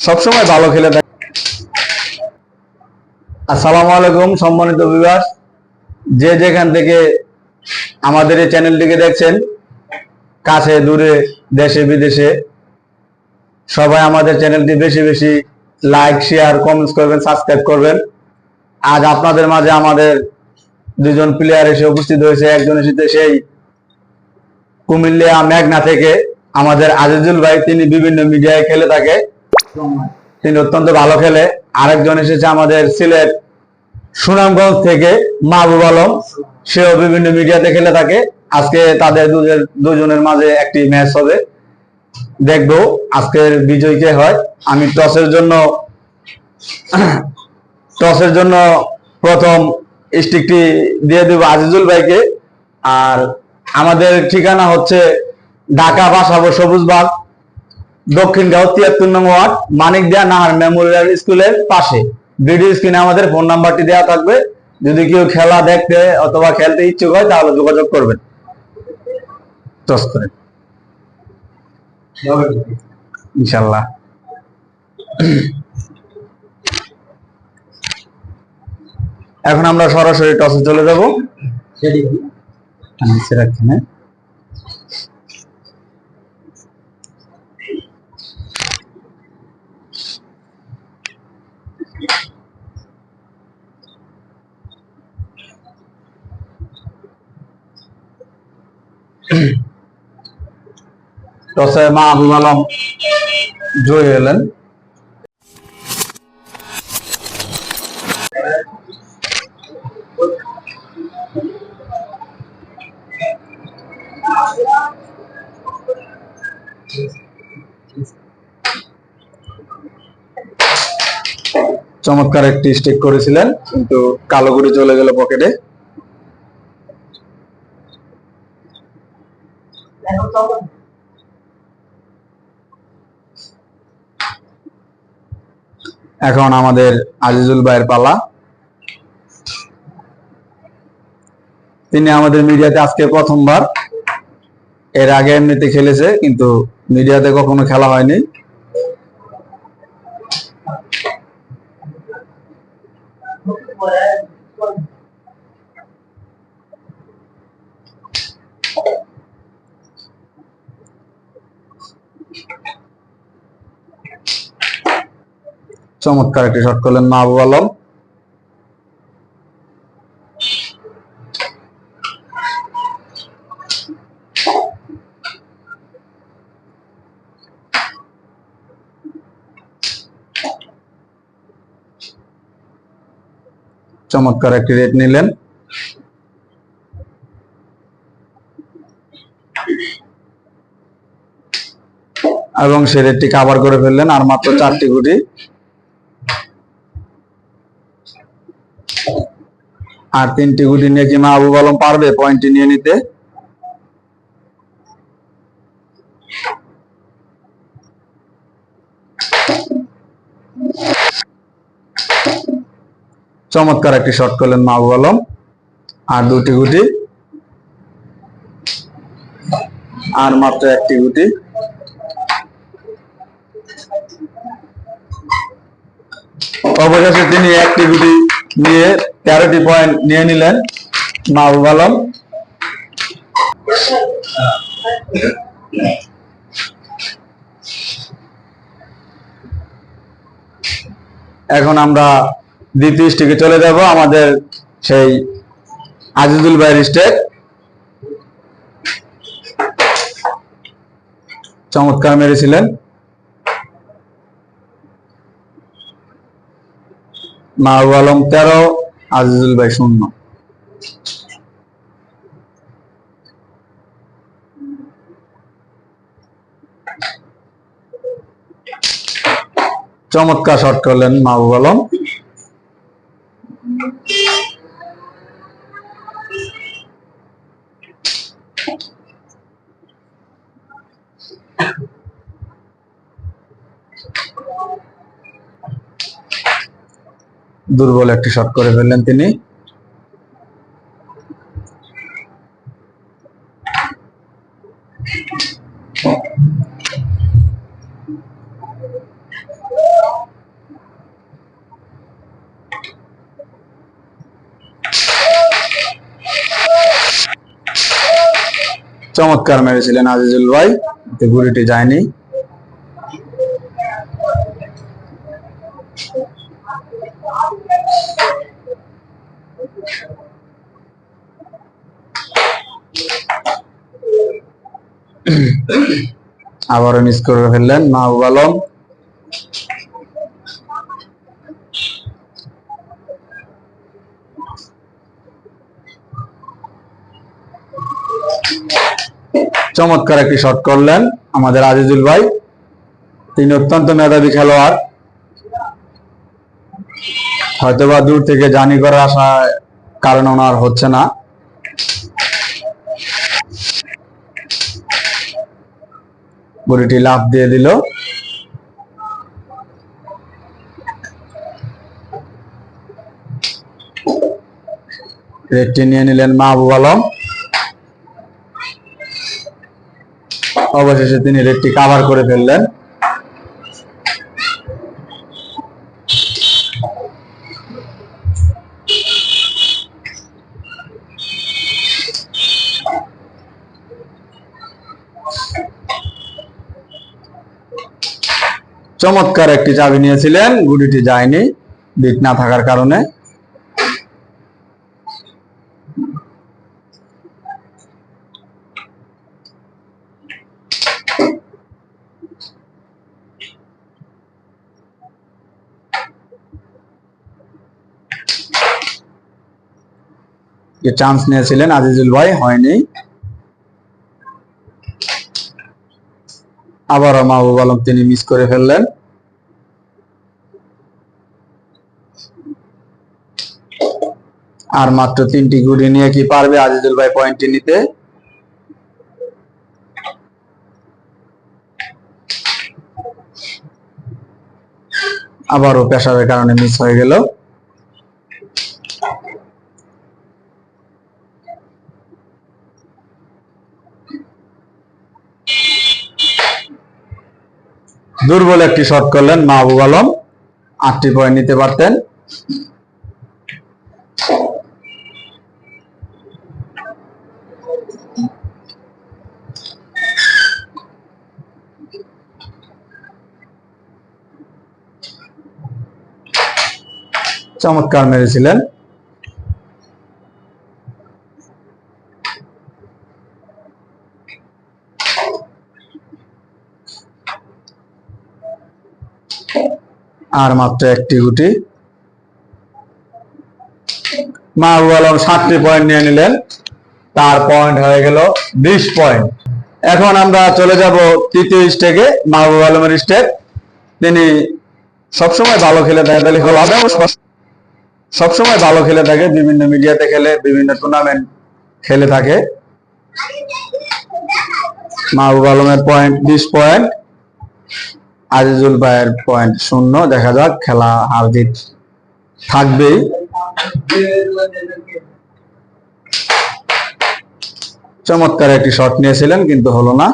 সবসময় ভালো খেলে থাকে আসসালামু আলাইকুম, সম্মানিত বিভাগ যে যেখান থেকে আমাদের এই চ্যানেলটিকে দেখছেন, কাছে, দূরে, দেশে, বিদেশে, সবাই আমাদের চ্যানেলটি বেশি বেশি লাইক শেয়ার কমেন্টস করবেন সাবস্ক্রাইব করবেন। আজ আপনাদের মাঝে আমাদের দুজন প্লেয়ার এসে উপস্থিত হয়েছে। একজন এসেছে সেই কুমিল্লা মেঘনা থেকে। আমাদের আজিজুল ভাই, তিনি বিভিন্ন মিডিয়ায় খেলে থাকে। তিনি অত্যন্ত ভালো খেলে। আরেকজন এসেছে আমাদের সিলেট সুনামগঞ্জ থেকে, মাহবুব আলম। সেও বিভিন্ন মিডিয়াতে খেলে থাকে। আজকে তাদের দুজনের মাঝে একটি ম্যাচ হবে। দেখব আজকের বিজয় কে হয়। আমি টসের জন্য টসের জন্য প্রথম স্টিকটি দিয়ে দেব আজিজুল ভাইকে। আর আমাদের ঠিকানা হচ্ছে ঢাকা বাসাবো সবুজবাগ দক্ষিণগাঁও তিয়াত্তর নং ওয়ার্ড মানিকদিয়া নাহার মেমোরিয়াল স্কুলের পাশে। ভিডিও স্ক্রিনে আমাদের ফোন নাম্বারটি দেওয়া থাকবে। যদি কেউ খেলা দেখতে অথবা খেলতে ইচ্ছুক হয় তাহলে যোগাযোগ করবেন। ইনশাল্লাহ। এখন আমরা সরাসরি টসে চলে যাব। নিচে চমৎকার একটি স্টিক করেছিলেন কিন্তু কালো গুড়ি চলে গেল পকেটে এখন আমাদের আজিজুল ভাইয়ের পালা। তিনি আমাদের মিডিয়াতে আজকে প্রথমবার। এর আগে এমনিতে খেলেছে, কিন্তু মিডিয়াতে কখনো খেলা হয়নি। চমৎকার একটি শট করলেন মাহবুব আলম। চমৎকার একটি রেট নিলেন। এবং সে রেটটি কাভার করে ফেললেন আর মাত্র চারটি গুটি। আর তিনটি গুটি নিয়ে কি মাহবুব আলম পারবে? পয়েন্টটি নিয়ে নিতে। চমৎকার একটি শট করলেন মাহবুব আলম আর দুটি গুটি। আর মাত্র একটি গুটি। অবশেষে তিনি একটি গুটি নিয়ে তেরোটি পয়েন্ট নিয়ে নিলেন মাহবুব আলম। এখন আমরা দ্বিতীয় স্টিকে চলে যাব আমাদের সেই আজিজুল ভাইয়ের স্টেক চমৎকার মেরেছিলেন। মাহবুব আলম তেরো আজিজুল ভাই শূন্য। চমৎকার শট করলেন মাহবুব আলম। দুর্বল একটি শট করে ফেললেন তিনি। চমৎকার মেরেছিলেন আজিজুল ভাই গুড়িটি যায়নি। আবারও মিস করে ফেললেন মাহবুব আলম চমৎকার একটি শট করলেন আমাদের আজিজুল ভাই। তিনি অত্যন্ত মেধাবী খেলোয়াড়। হয়তোবা দূর থেকে জানি করার আসা কারণ ওনার হচ্ছে না। বুড়িটি লাভ দিয়ে দিল। রেটটি নিয়ে নিলেন মাহবুব আলম। অবশেষে তিনি রেটটি কাভার করে ফেললেন। চমৎকার একটি চাবি নিয়েছিলেন, গুটিটি যায়নি বিট না থাকার কারণে। চান্স নিয়েছিলেন আজিজুল ভাই, হয়নি। আবারও মাহবুব আলম তিনি মিস করে ফেললেন। আর মাত্র তিনটি গুড়ি নিয়ে কি পারবে আজিজুল ভাই পয়েন্টটি নিতে? আবারও পেশাবের কারণে মিস হয়ে গেল। দুর্বল একটি শট করলেন মাহবুব আলম। আটটি পয়েন্ট নিতে পারতেন। চমৎকার মেরেছিলেন। আর মাত্র একটি গুটি। মাহবুব আলম সাতটি পয়েন্ট নিয়ে নিলেন। তার পয়েন্ট হয়ে গেল বিশ পয়েন্ট এখন আমরা চলে যাব তৃতীয় স্টেকে মাহবুব আলমের স্টেক তিনি সবসময় ভালো খেলে থাকে তাহলে হল সবসময় ভালো খেলে থাকে বিভিন্ন মিডিয়াতে খেলে, বিভিন্ন টুর্নামেন্ট খেলে থাকে। মাহবুব আলমের পয়েন্ট বিশ পয়েন্ট আজিজুল ভাইয়ের পয়েন্ট শূন্য। দেখা যাক, খেলা হার জিত থাকবেই। চমৎকার একটি শট নিয়েছিলেন, কিন্তু হলো না।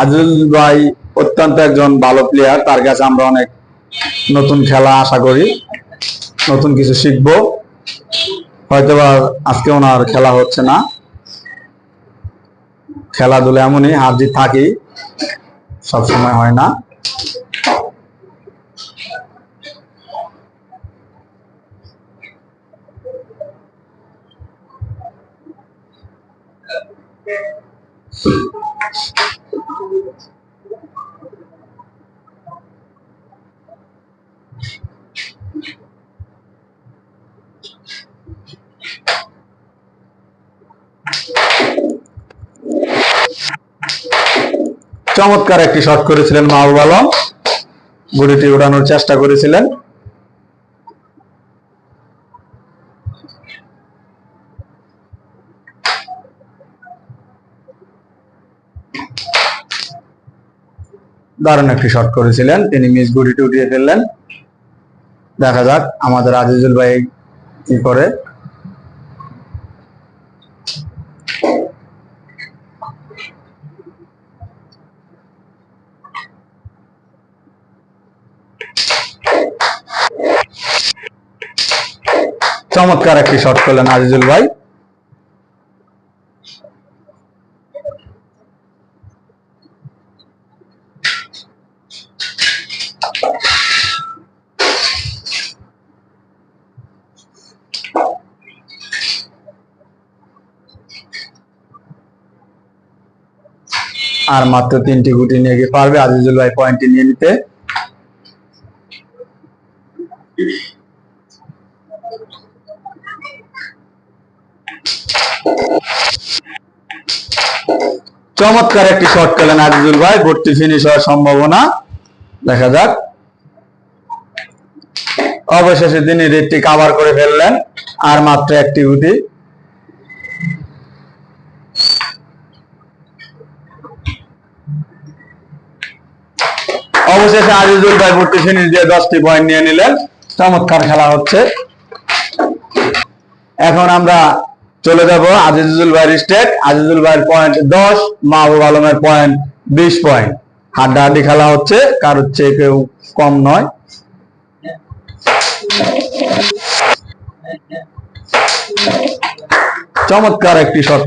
আজিজুল ভাই অত্যন্ত একজন ভালো প্লেয়ার তার কাছে আমরা অনেক নতুন খেলা আশা করি, নতুন কিছু শিখব। হয়তোবা আজকে ওনার খেলা হচ্ছে না। খেলাধুলা এমনই, হার জিত থাকি, সবসময় হয় না। চমৎকার একটি শট করেছিলেন মাহবুব আলম। গুড়িটি উড়ানোর চেষ্টা করেছিলেন। দারুণ একটি শট করেছিলেন। তিনি মিস গুড়িটি উঠিয়ে ফেললেন দেখা যাক আমাদের আজিজুল ভাই কি করে। চমৎকার একটি শট করলেন আজিজুল ভাই। আর মাত্র তিনটি গুটি নিয়ে গিয়ে পারবে। আজিজুল ভাই পয়েন্টটি নিয়ে নিতে। চমৎকার একটি শট খেলেন আজিজুল ভাই। ভর্তি ফিনিশ হওয়ার সম্ভাবনা দেখা যাক। অবশেষে তিনি রেটটি কাভার করে ফেললেন। আর মাত্র একটি গুটি। অবশেষে আজিজুল ভাই ভর্তি ফিনিশ দিয়ে দশটি পয়েন্ট নিয়ে নিলেন। চমৎকার খেলা হচ্ছে। এখন আমরা চলে যাব আজিজুল ভাইয়ের স্টেট আজিজুল ভাইয়ের পয়েন্ট দশ, মাহবুব আলমের পয়েন্ট বিশ পয়েন্ট হাড্ডাহাড্ডি খেলা হচ্ছে, কারোর চেয়ে কেউ কম নয়। চমৎকার একটি শট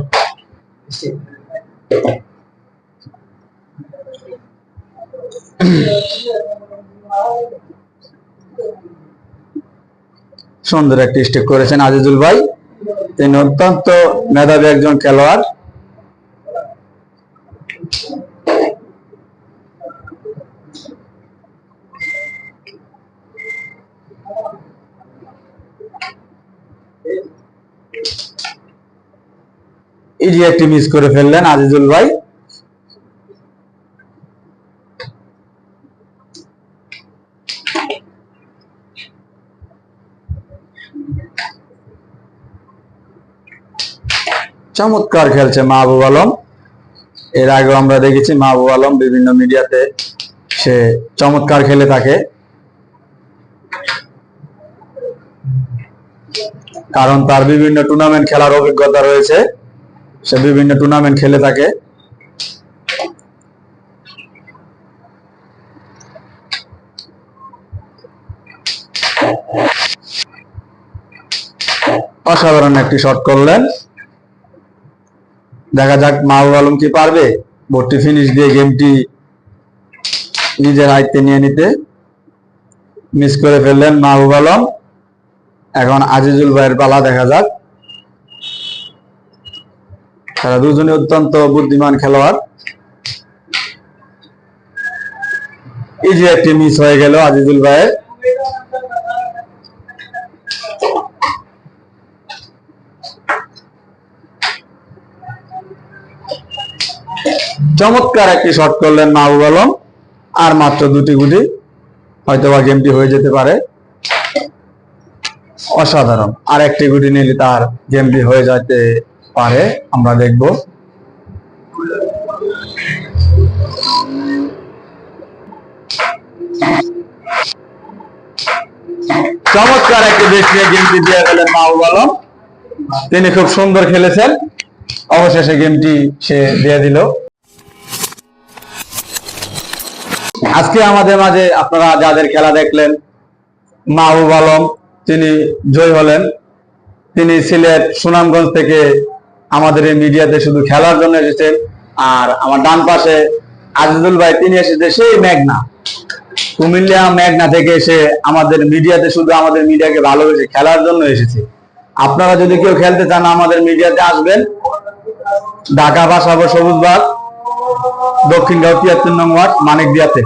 সুন্দর একটি স্টেপ করেছেন আজিজুল ভাই। তিনি অত্যন্ত মেধাবী একজন খেলোয়াড়। ইজি একটি মিস করে ফেললেন আজিজুল ভাই। চমৎকার খেলছে মাহবুব আলম। এর আগেও আমরা দেখেছি মাহবুব আলম বিভিন্ন মিডিয়াতে সে চমৎকার খেলে থাকে। কারণ তার বিভিন্ন টুর্নামেন্ট খেলার অভিজ্ঞতা রয়েছে। সে বিভিন্ন টুর্নামেন্ট খেলে থাকে। অসাধারণ একটি শট করলেন। দেখা যাক মাহবুব আলম কি পারবে। ভর্তি ফিনিশ দিয়ে গেমটি নিজের আয়ত্তে নিয়ে নিতে। মিস করে ফেললেন মাহবুব আলম। এখন আজিজুল ভাইয়ের পালা দেখা যাক। তারা দুজনে অত্যন্ত বুদ্ধিমান খেলোয়াড়। ইজি একটি মিস হয়ে গেল আজিজুল ভাইয়ের। চমৎকার একটি শট করলেন মাহবুব আলম। আর মাত্র দুটি গুটি হয়তোবা গেমটি হয়ে যেতে পারে। অসাধারণ। আর একটি গুটি নিলে তার গেমটি হয়ে যেতে পারে। আমরা দেখব। চমৎকার একটি বেশ নিয়ে গেমটি দিয়ে গেলেন মাহবুব আলম। তিনি খুব সুন্দর খেলেছেন। অবশেষে গেমটি সে দিয়ে দিল। আজকে আমাদের মাঝে আপনারা যাদের খেলা দেখলেন, মাহবুব আলম, তিনি জয় হলেন। তিনি সিলেট সুনামগঞ্জ থেকে আমাদের এই মিডিয়াতে শুধু খেলার জন্য এসেছেন। আর আমার ডান পাশে আজিজুল ভাই, তিনি এসেছে সেই মেঘনা। কুমিল্লা মেঘনা থেকে এসে আমাদের মিডিয়াতে শুধু আমাদের মিডিয়াকে ভালোবেসে খেলার জন্য এসেছে। আপনারা যদি কেউ খেলতে চান, আমাদের মিডিয়াতে আসবেন। ঢাকা ভাষা সবুজ বাগ। দক্ষিণ গাঁও তিয়াত্তর নং ওয়ার্ড মানিক দিয়াতে